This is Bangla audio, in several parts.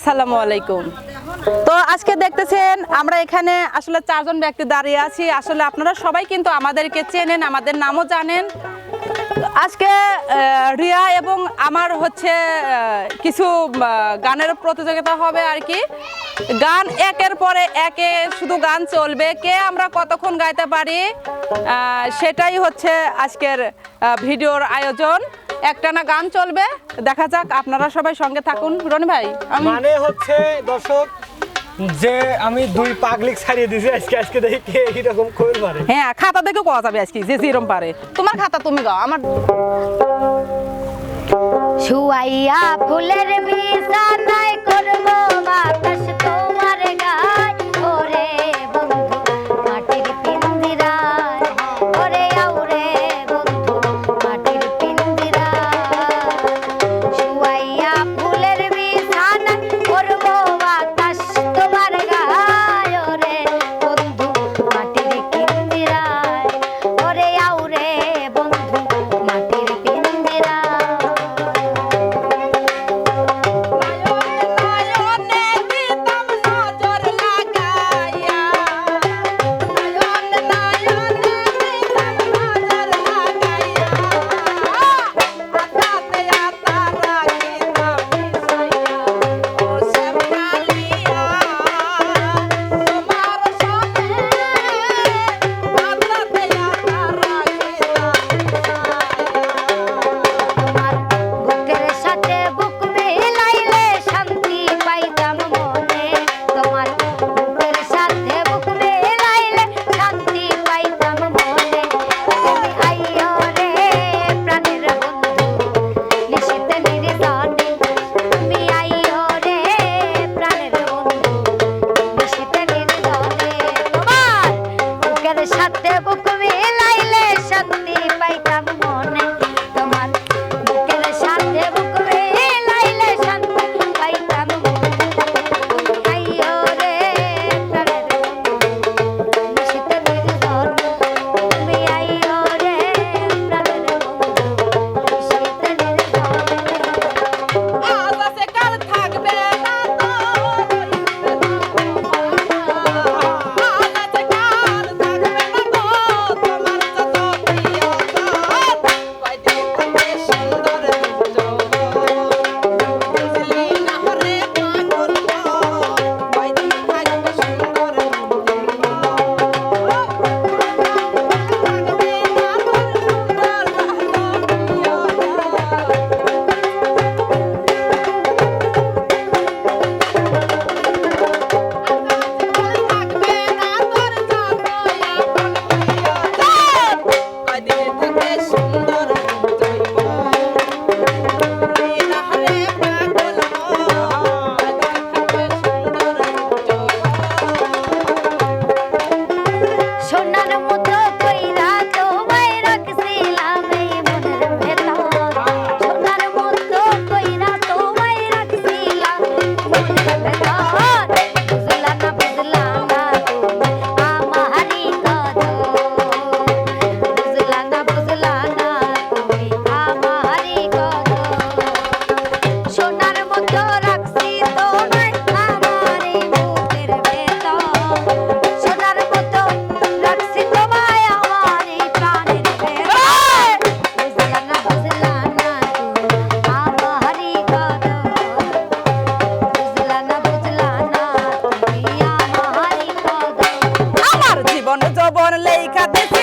আসসালামু আলাইকুম। তো আজকে দেখতেছেন আমরা এখানে আসলে চারজন ব্যক্তি দাঁড়িয়ে আছি। আসলে আপনারা সবাই কিন্তু আমাদেরকে চেনেন, আমাদের নামও জানেন। আজকে রিয়া এবং আমার হচ্ছে কিছু গানের প্রতিযোগিতা হবে আর কি। গান একের পরে একে, শুধু গান চলবে। কে আমরা কতক্ষণ গাইতে পারি সেটাই হচ্ছে আজকের ভিডিওর আয়োজন। একটানা গান চলবে। দেখা যাক আপনারা সবাই সঙ্গে থাকুন। রনি ভাই মানে হচ্ছে দর্শক যে আমি দুই পাগলিক ছাড়িয়ে দিছি আজকে আজকে দেখি কে এরকম কইল পারে হ্যাঁ খাতা দেখে কোয়া যাবে আজকে যে যেরকম পারে। তোমার খাতা তুমি গাও আমার শুয়াইয়া ফুলের বিছানায় বুকের সাথে বুক জবন লেখা দিছে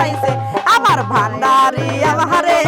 দয়ালে আমারে ভান্ডারি আমারে